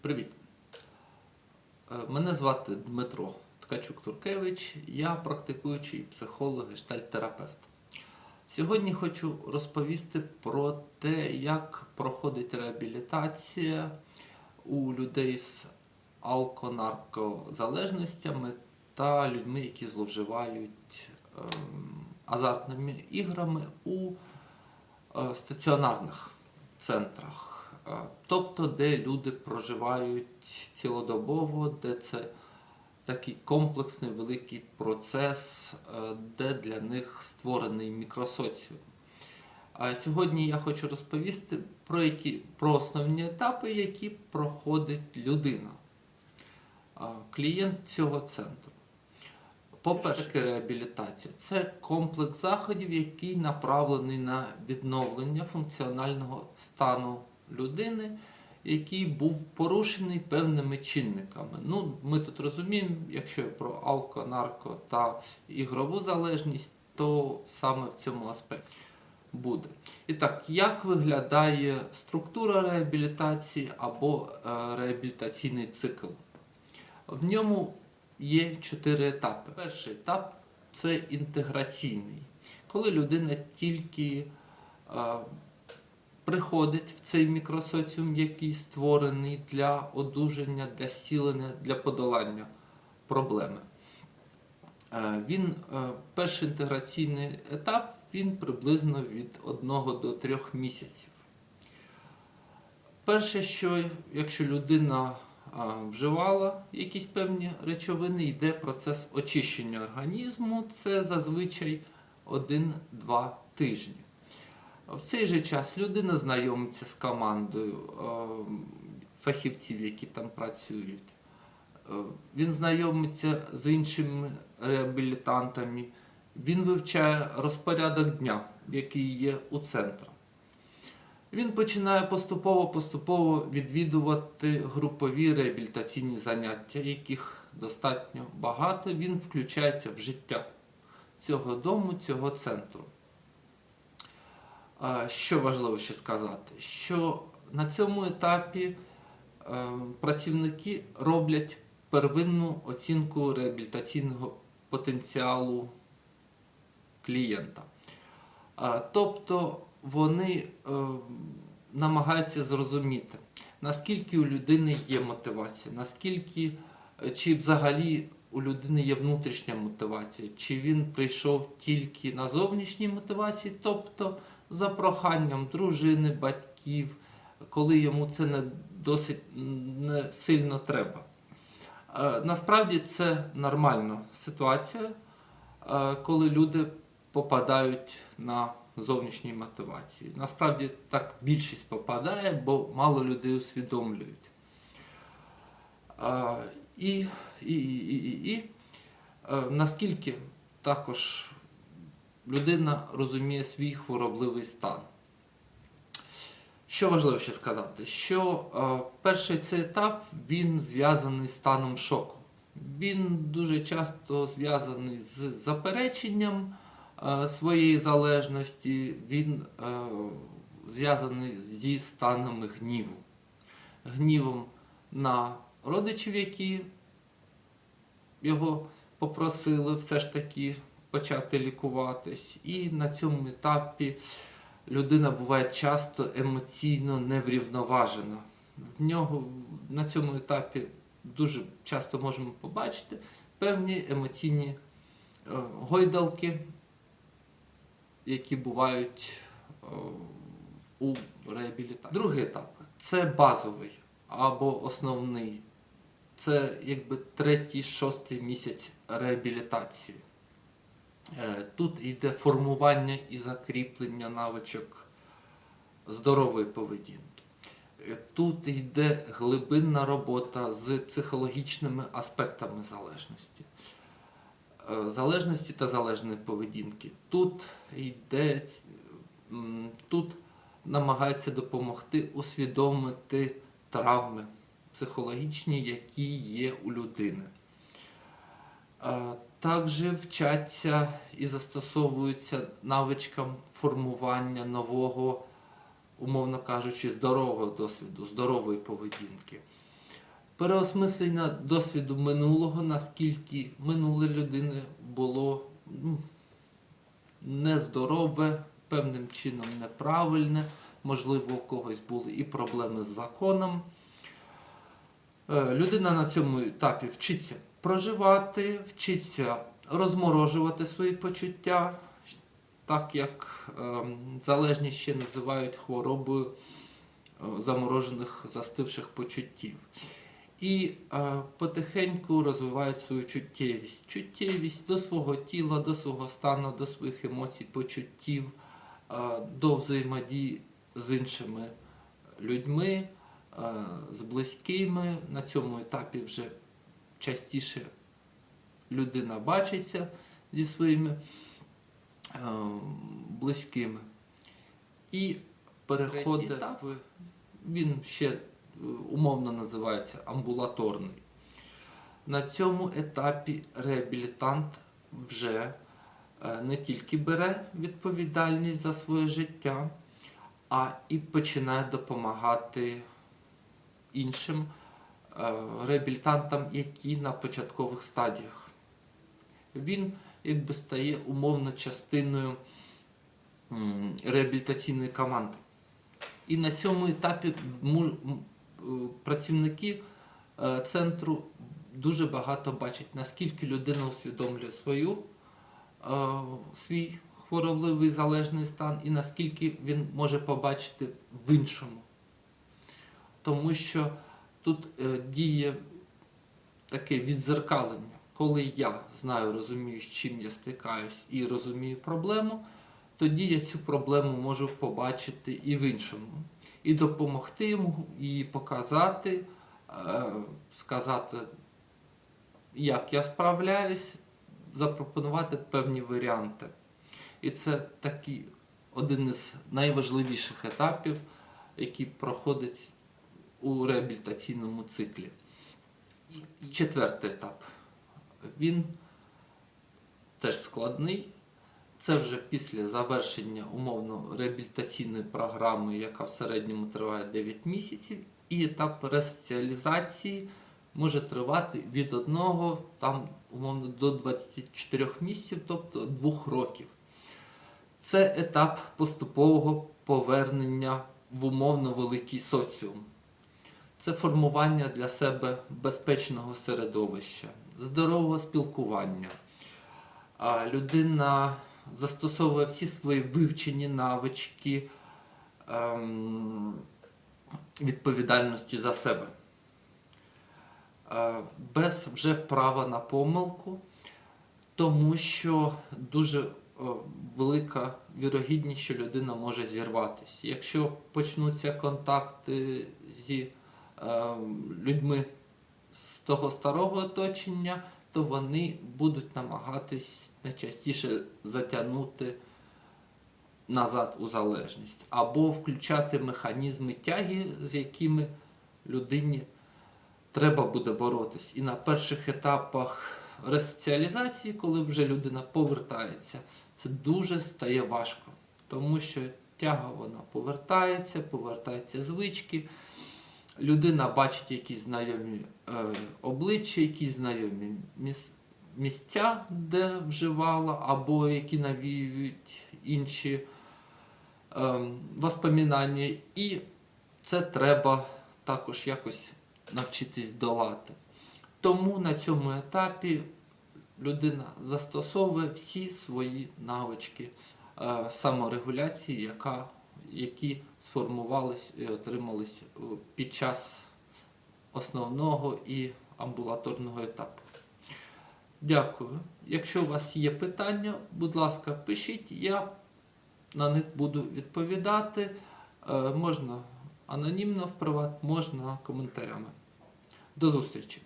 Привіт. Е, Мене звати Дмитро Ткачук Туркевич, я практикуючий психолог гештальт-терапевт. Сьогодні хочу розповісти про те, як проходить реабілітація у людей з алко-наркозалежностями та людьми, які зловживають ем, азартними іграми у е, стаціонарних центрах. Тобто, де люди проживають цілодобово, де це такий комплексний великий процес, е, де для них створений мікросоціум. Сьогодні я хочу розповісти про, які, про основні етапи, які проходить людина, клієнт цього центру. По-перше, реабілітація це комплекс заходів, який направлений на відновлення функціонального стану людини, який був порушений певними чинниками. Ну, ми тут розуміємо, якщо про алко, нарко та ігрову залежність, то саме в цьому аспекті буде. І так, як виглядає структура реабілітації або е, реабілітаційний цикл? В ньому є чотири етапи. Перший етап це інтеграційний, коли людина тільки е, приходить в цей мікросоціум, який створений для одужання, для зцілення, для подолання проблеми. Е, Він, е, перший інтеграційний етап, він приблизно від 1 до 3 місяців. Перше, що якщо людина вживала якісь певні речовини, йде процес очищення організму, це зазвичай 1-2 тижні. В цей же час людина знайомиться з командою е, фахівців, які там працюють. Е, Він знайомиться з іншими реабілітантами, він вивчає розпорядок дня, який є у центрі. Він починає поступово-поступово відвідувати групові реабілітаційні заняття, яких достатньо багато. Він включається в життя цього дому, цього центру. Що важливо ще сказати, що на цьому етапі е, працівники роблять первинну оцінку реабілітаційного потенціалу клієнта. Тобто вони е, намагаються зрозуміти, наскільки у людини є мотивація, наскільки е, чи взагалі у людини є внутрішня мотивація, чи він прийшов тільки на зовнішній мотивації, тобто за проханням дружини, батьків, коли йому це не досить не сильно треба. Е, Насправді це нормальна ситуація, е, коли люди попадають на зовнішній мотивації. Насправді так більшість попадає, бо мало людей усвідомлюють. І, і, і, і, і е, наскільки також людина розуміє свій хворобливий стан. Що важливо ще сказати, що е, перший цей етап він зв'язаний з станом шоку. Він дуже часто зв'язаний з запереченням е, своєї залежності, він е, зв'язаний зі станами гніву. Гнівом на родичів, які його попросили все ж таки почати лікуватись. І на цьому етапі людина буває часто емоційно неврівноважена. В нього на цьому етапі дуже часто можемо побачити певні емоційні е, гойдалки, які бувають е, у реабілітації. Другий етап це базовий або основний. Це якби третій, шостий місяць реабілітації. Е, Тут йде формування і закріплення навичок здорової поведінки. Е, Тут йде глибинна робота з психологічними аспектами залежності. Е, Залежності та залежної поведінки. Тут йде, тут намагаються допомогти усвідомити травми психологічні, які є у людини. Також вчаться і застосовуються навичкам формування нового, умовно кажучи, здорового досвіду, здорової поведінки. переосмислення досвіду минулого, наскільки минуле людини було ну, нездорове, певним чином неправильне, можливо, у когось були і проблеми з законом. Е, Людина на цьому етапі вчиться проживати, вчиться розморожувати свої почуття, так як ем, залежність ще називають хворобою е, заморожених застивших почуттів. І е, потихеньку розвивають свою чуттєвість. Чуттєвість до свого тіла, до свого стану, до своїх емоцій, почуттів, е, до взаємодії з іншими людьми, е, з близькими. На цьому етапі вже частіше людина бачиться зі своїми е, близькими. І переходить в він ще е, умовно називається амбулаторний. На цьому етапі реабілітант вже е, не тільки бере відповідальність за своє життя, а і починає допомагати іншим реабілітантам, які на початкових стадіях. Він якби стає умовно частиною реабілітаційної команди. І на цьому етапі е, працівники е, центру дуже багато бачать, наскільки людина усвідомлює свою, е, свій хворобливий залежний стан і наскільки він може побачити в іншому. Тому що тут е, діє таке відзеркалення. Коли я знаю, розумію, з чим я стикаюсь і розумію проблему, тоді я цю проблему можу побачити і в іншому. І допомогти йому, і показати, е, сказати, як я справляюсь, запропонувати певні варіанти. І це такий один із найважливіших етапів, який проходить у реабілітаційному циклі. Четвертий етап. Він теж складний. Це вже після завершення умовно реабілітаційної програми, яка в середньому триває 9 місяців, і етап ресоціалізації може тривати від 1 там, умовно, до 24 місяців, тобто 2 років. Це етап поступового повернення в умовно великий соціум. Це формування для себе безпечного середовища, здорового спілкування. Людина застосовує всі свої вивчені навички ем, відповідальності за себе. Е, без вже права на помилку, тому що дуже велика вірогідність, що людина може зірватися. Якщо почнуться контакти зі е, людьми з того старого оточення, то вони будуть намагатись найчастіше затягнути назад у залежність, або включати механізми тяги, з якими людині треба буде боротись. І на перших етапах ресоціалізації, коли вже людина повертається, це дуже стає важко, тому що тяга вона повертається, повертаються звички. Людина бачить якісь знайомі е, обличчя, якісь знайомі міс- місця, де вживала, або які навіюють інші е, воспоминання. І це треба також якось навчитись долати. Тому на цьому етапі людина застосовує всі свої навички е, саморегуляції, яка, які сформувались і отримались е, під час основного і амбулаторного етапу. Дякую. Якщо у вас є питання, будь ласка, пишіть, я на них буду відповідати. Е, Можна анонімно в приват, можна коментарями. До зустрічі!